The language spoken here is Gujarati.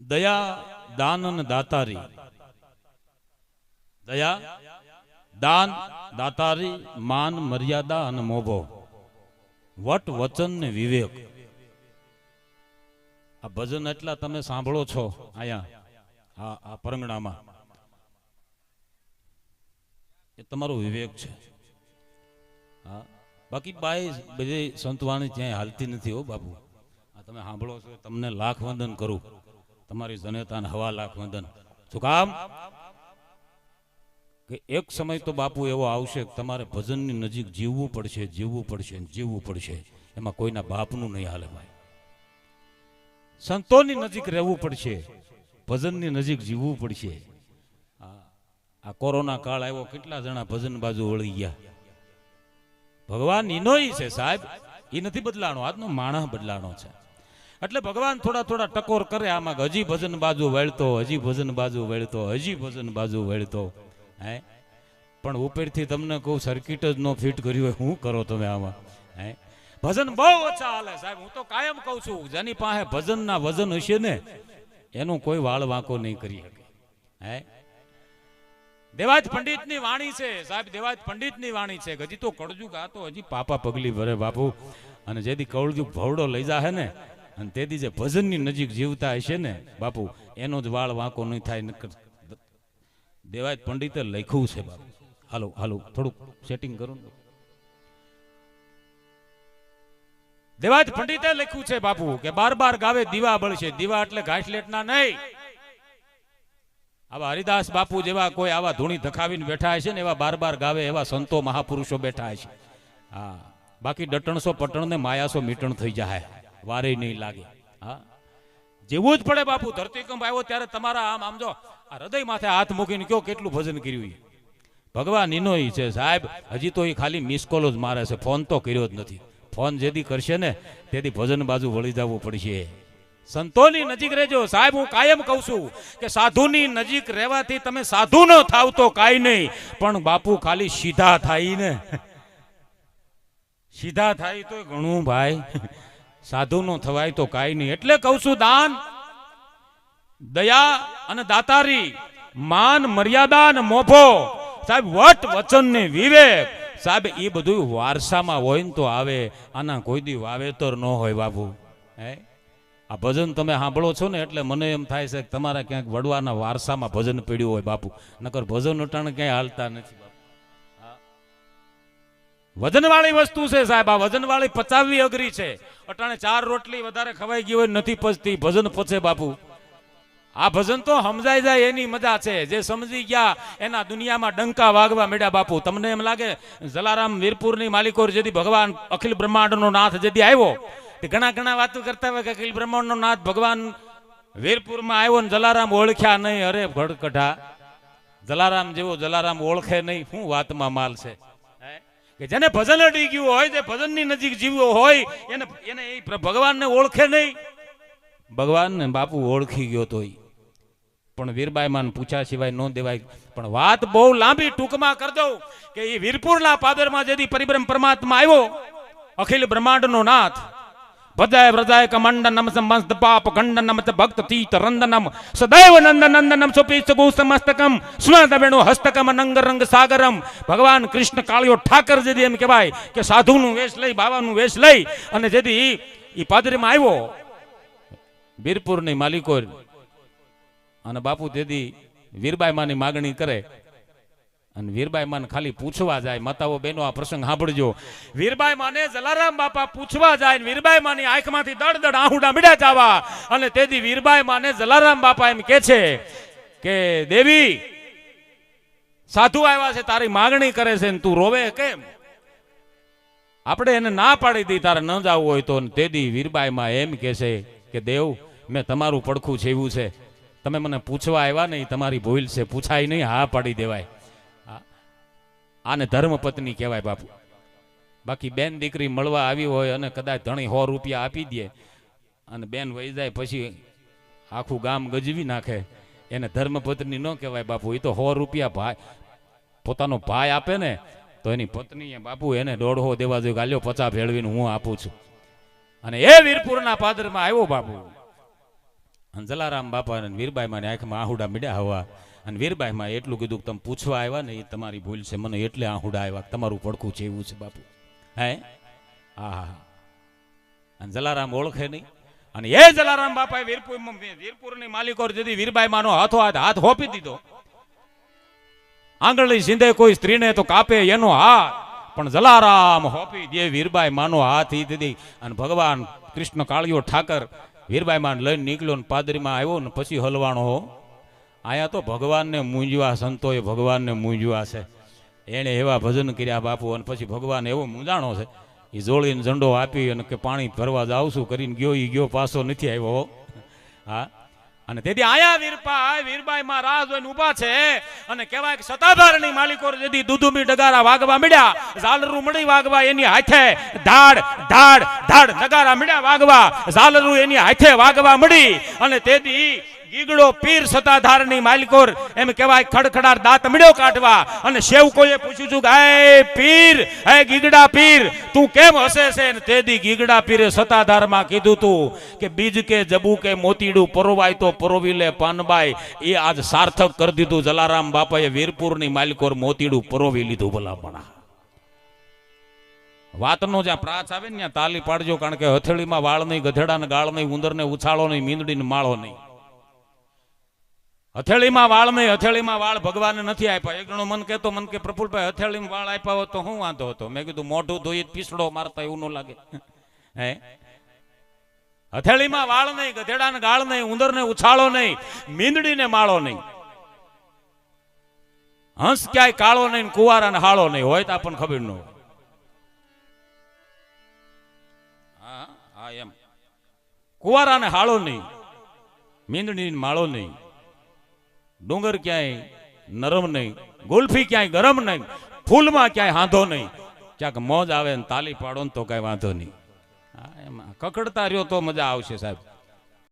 દયા, દાન અને દાતારી. દયા, દાન, દાતારી, માન, મર્યાદા અને મોભો. વટ વચન ને વિવેક. આ ભજન એટલા તમે સાંભળો છો અહીંયા, આ આ પરંગણામાં. એ તમારો વિવેક છે. હા. બાકી બાઈ બધી સંતવાણી ક્યાંય હાલતી નથી હો બાપુ. આ તમે સાંભળો છો, તમને લાખ વંદન કરું. તમારી જનેતાને હવા લાખ વંદન. શું કામ? કે એક સમય તો બાપુ એવો આવશે કે તમારે ભજનની નજીક જીવવું પડશે જીવવું પડશે જીવવું પડશે. એમાં કોઈના બાપનું નહીં હાલે ભાઈ. સંતોની નજીક રહેવું પડશે, ભજનની નજીક જીવવું પડશે. આ- કોરોના કાળ આવ્યો, કેટલા જણા ભજન બાજુ વળી ગયા? ભગવાન ઈનો છે સાહેબ. એ નથી બદલાણો, આજનો માણસ બદલાણો છે. એટલે ભગવાન થોડા થોડા ટકોર કરે, આમાં હજી ભજન બાજુ વળતો, હજી ભજન બાજુ વળતો, હજી ભજન બાજુ વળતો. હે? પણ ઉપરથી તમને કહું સર્કિટ જ નો ફિટ કર્યું હોય શું કરો તમે આમાં? હે? ભજન બહુ ઓછા હાલે, સાહેબ, હું તો કાયમ કહું છું, જેની પાસે ભજનના વજન હશે ને, એનું કોઈ વાળ વાંકો નહીં કરી શકે. હે? દેવાજ પંડિતની વાણી છે, સાહેબ, દેવાજ પંડિતની વાણી છે હજી તો કળજુગ આ હજી પાપા પગલી ભરે, બાપુ. અને જેથી કળજુગ ભવડો લઈ જાહે ને અને તેથી જે ભજનની નજીક જીવતા હશે ને, બાપુ, એનો જ વાળ વાંકો નહીં થાય દેવાય પંડિતે લખ્યું છે, બાપુ. હાલો હાલો, થોડુંક સેટિંગ કરું ને. દેવાજ પંડિતે લખ્યું છે, બાપુ, કે બાર બાર ગાવે દીવા બળશે. દીવા એટલે ઘાસલેટના નહીં. આવા હરિદાસ બાપુ જેવા કોઈ આવા ધૂણી ધખાવીને બેઠા હશે ને, એવા બાર બાર ગાવે એવા સંતો મહાપુરુષો બેઠા હશે. હા, બાકી ડટણસો પટણ ને માયાસો મીટણ થઈ જાય. વારે નહીં લાગે. હા? જેવું જ પડે બાપુ, ધરતીકંપ આવ્યો ત્યારે તમારા આમ આમ જો, આ હૃદય માથે હાથ મૂકીને કયો કેટલું ભજન કર્યું ભગવાન એનો છે, સાહેબ, હજી તો એ ખાલી મિસ કોલો જ મારે છે ફોન તો કર્યો જ નથી. ફોન જેથી કરશે ને તેથી ભજન બાજુ વળી જવું પડશે. સંતોની નજીક રહેજો. સાહેબ, હું કાયમ કહું છું કે સાધુની નજીક રહેવાથી તમે સાધુ ન થાવ તો કાંઈ નહીં, પણ બાપુ ખાલી સીધા થાય ને. સીધા થાય તો ઘણું ભાઈ. સાધુ નો થવાય તો કાંઈ નહીં. એટલે કહું છું, દાન, દયા અને દાતારી, માન, મર્યાદા અને મોભો. સાહેબ, વટ વચન ને વિવેક. સાહેબ, એ બધું વારસામાં હોય ને તો આવે, આના કોઈ દી વાવેતર ન હોય, બાપુ. હે? આ ભજન તમે સાંભળો છો ને, એટલે મને એમ થાય છે કે તમારા ક્યાંક વડવાના વારસામાં ભજન પીડ્યું હોય, બાપુ. નકર ભજન અટાણે ક્યાંય હાલતા નથી, બાપુ. વજનવાળી વસ્તુ છે સાહેબ, આ વજનવાળી પચાવવી અઘરી છે. અટાણે ચાર રોટલી વધારે ખવાઈ ગઈ હોય નથી પચતી. ભજન પચે બાપુ. આ ભજન તો સમજાઈ જાય, એની મજા છે. જે સમજી ગયા, એના દુનિયામાં ડંકા વાગવા મેળ્યા બાપુ. તમને એમ લાગે, જલારામ વીરપુરની માલિકોર જેથી ભગવાન અખિલ બ્રહ્માંડનો નાથ જેથી આવ્યો? તે ઘણા ઘણા વાતો કરતા હોય કે અખિલ બ્રહ્માંડનો નાથ ભગવાન વીરપુરમાં આવ્યો ને જલારામ ઓળખ્યા નહીં. અરે ભડકઢા. જલારામ જેવો જલારામ ઓળખે નહીં. શું વાતમાં માલ છે? કે જેને ભજન અડી ગયું હોય, જે ભજનની નજીક જીવ્યો હોય, એને એને એ ભગવાનને ઓળખે નહીં. ભગવાનને બાપુ ઓળખી ગયો તો પણ વીરબાઈ માન પૂછ્યા સિવાય ન દેવાય. પણ વાત બહુ લાંબી ટૂંકમાં કરી દઉં કે એ વીરપુરના પાદરમાં જેથી પરિબ્રહ્મ પરમાત્મા આવ્યો, અખિલ બ્રહ્માંડનો નાથ ભજાય વ્રજાય કમંડનમ સમસ્ત પાપ ખંડનમ, ચ ભક્ત તીત રંદનમ, સદૈવ નંદ નંદનમ સુપીચ ગુ સમસ્તકમ સ્મૃત વેણુ હસ્તકમ નંગ રંગ સાગરમ. ભગવાન કૃષ્ણ કાળિયો ઠાકર જેથી એમ કહેવાય કે સાધુનું વેશ લઈ બાવાનું વેશ લઈ, અને ઈ- ઈ પાદરીમાં આવ્યો, વીરપુરની માલિકો અને બાપુ તેથી વીરબાઈ માની માગણી કરે અને વીરબાઈ માને ખાલી પૂછવા જાય. માતાઓ બહેનો, આ પ્રસંગ સાંભળજો. વીરબાઈ માને જલારામ બાપા પૂછવા જાય વીરબાઈ માની આંખમાંથી દડ દડ આહુડા મીડા જાવા. અને તેથી વીરબાઈ માને જલારામ બાપા એમ કે છે કે, દેવી, સાધુ આવ્યા છે, તારી માગણી કરે છે ને તું રોવે કેમ? આપણે એને ના પાડી દી, તારે ન જવું હોય તો. ને વીરબાઈ માં એમ કે છે કે, દેવ, મેં તમારું પડખું છેવું છે. તમે મને પૂછવા આવ્યા નહીં, તમારી ભૂલ છે, પૂછાય નહીં, હા પાડી દેવાય. આને ધર્મપત્ની કહેવાય બાપુ. બાકી બેન દીકરી મળવા આવી હોય અને કદાચ ધણી સો રૂપિયા આપી દે અને બેન વહી જાય પછી આખું ગામ ગજવી નાખે. એને ધર્મપત્ની ન કહેવાય બાપુ એ તો સો રૂપિયા ભાઈ, પોતાનો ભાઈ આપે ને, તો એની પત્નીએ બાપુ એને દોઢો દેવા જોઈએ ગાલ્યો પચાસ ભેળવીને હું આપું છું. અને એ વીરપુરના પાદરમાં આવ્યો બાપુ. જલારામ બાપા અને વીરબાઈમાં આંખમાં આહુડા મીડ્યા હવા. અને વીરબાઈમાં એટલું કીધું કે તમે પૂછવા આવ્યા ને એ તમારી ભૂલ છે. મને એટલે આહુડા આવ્યા તમારું પડખું છે એવું છે બાપુ. હે? હા હા. અને જલારામ ઓળખે નહીં. અને એ જલારામ બાપાએ વીરપુર વીરપુરની માલિકો જુદી વીરબાઈ માનો હાથો હાથ હાથ હોપી દીધો. આંગળી સિંધે કોઈ સ્ત્રીને તો કાપે એનો હાથ. પણ જલારામ હોપી દે વીરબાઈ માનો હાથ ઈ દીધી. અને ભગવાન કૃષ્ણ કાળિયો ઠાકર વીરબાઈ માન લઈને નીકળ્યો ને પાદરીમાં આવ્યો ને પછી હલવાણો હો આયા તો ભગવાનને મૂંઝવા, સંતોએ ભગવાનને મૂંઝવા છે. એણે એવા ભજન કર્યા બાપુ, અને પછી ભગવાન એવો મૂંઝાણો છે. એ જોડીને ઝંડો આપી અને કે પાણી ભરવા છું કરીને ગયો એ ગયો, પાછો નથી આવ્યો, હા. અને તેથી આયા વીરપા વીરબાઈ માં રાહ જોઈને ઊભા છે. અને કહેવાય કે સત્તાધારની માલિકો જેથી દુધુમી ડગારા વાગવા મળ્યા ઝાલરું મળી વાગવા એની હાથે, ધાડ ધાડ ધાડ ડગારા મળ્યા વાગવા, ઝાલરું એની હાથે વાગવા મળી. અને તેથી ગીગડો પીર સતાધારની માલિકોર એમ કહેવાય, ખડખડાર દાંત મળ્યો કાઢવા. અને સેવકોએ પૂછ્યું છું કે, એ પીર હે ગીગડા પીર, તું કેમ હસે છે? ને તેથી ગીગડા પીરે સતાધારમાં કીધું તું કે, બીજ કે જબુ કે મોતીડું પરોવાય તો પરોવી લે પાનબાઈ. એ આજ સાર્થક કરી દીધું. જલારામ બાપાએ વીરપુરની માલિકોર મોતીડું પરોવી લીધું ભલામણા. વાતનો જ્યાં પ્રાચ આવે ને ત્યાં તાલી પાડજો, કારણ કે હથેળીમાં વાળ નહીં, ગધેડાને ગાળ નહીં ઉંદર ને ઉછાળો નહીં, મીંદડીને માળો નહીં. હથેળીમાં વાળ નહીં, હથેળીમાં વાળ ભગવાને નથી આપ્યા. એક જણો મન કહેતો, મન કે, પ્રફુલભાઈ, હથેળીમાં વાળ આપ્યા હોત તો હું વાંધો હતો. મેં કીધું, મોઢું ધોઈ પીસડો મારતા એવું ન લાગે. હે? હથેળીમાં વાળ નહીં, ગધેડાને ગાળ નહીં, ઉંદરને ઉછાળો નહીં, મીંદડીને માળો નહીં. હંસ ક્યાંય કાળો નહીં ને કુવારાને હાળો નહીં, હોય તો આપણને ખબર ન હોય. હા એમ. હાળો નહીં, મીંદડીને માળો નહીં. ડુંગર ક્યાંય નરમ નહીં, ગુલ્ફી ક્યાંય ગરમ નહીં, ફૂલમાં ક્યાંય હાંધો નહીં. ક્યાંક મોજ આવે ને તાલી પાડો ને તો કાંઈ વાંધો નહીં. કકડતા રહ્યો તો મજા આવશે સાહેબ.